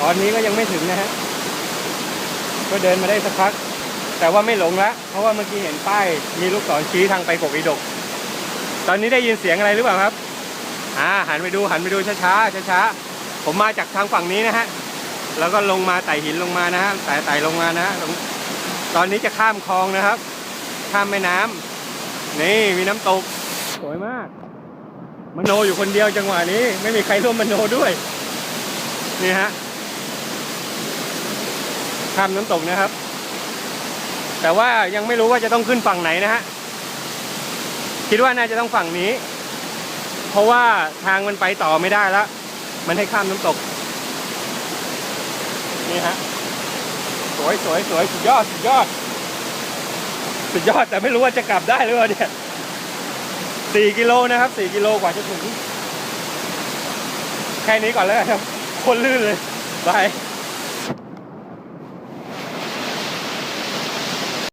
ตอนนี้ก็ยังไม่ถึงนะฮะ ก็เดินมาได้สักพัก แต่ว่าไม่หลงละ เพราะว่าเมื่อกี้เห็นป้าย มีลูกศรชี้ทางไปกกอีดก ตอนนี้ได้ยินเสียงอะไรหรือเปล่าครับ อ่า หันไปดู หันไปดูช้าๆช้าๆผมมาจากทางฝั่งนี้นะฮะ แล้วก็ลงมาไต่หินลงมานะฮะ ไต่ไต่ลงมานะฮะตรงตอนนี้จะข้ามคลองนะครับ ข้ามแม่น้ำนี่มีน้ำตก สวยมาก มโนอยู่คนเดียวจังหวะนี้ ไม่มีใครร่วมมโนด้วย นี่ฮะ ข้ามน้ำตกนะครับ แต่ว่ายังไม่รู้ว่าจะต้องขึ้นฝั่งไหนนะฮะคิดว่าน่าจะต้องฝั่งนี้ เพราะว่าทางมันไปต่อไม่ได้แล้วมันให้ข้ามน้ำตกนี่ฮะสวยสวยสวยสุดยอดสุดยอดสุดยอดแต่ไม่รู้ว่าจะกลับได้หรือเปล่าเนี่ยสี่กิโลนะครับสี่กิโลกว่าจะถึงแค่นี้ก่อนแล้วครับคนลื่นเลย บาย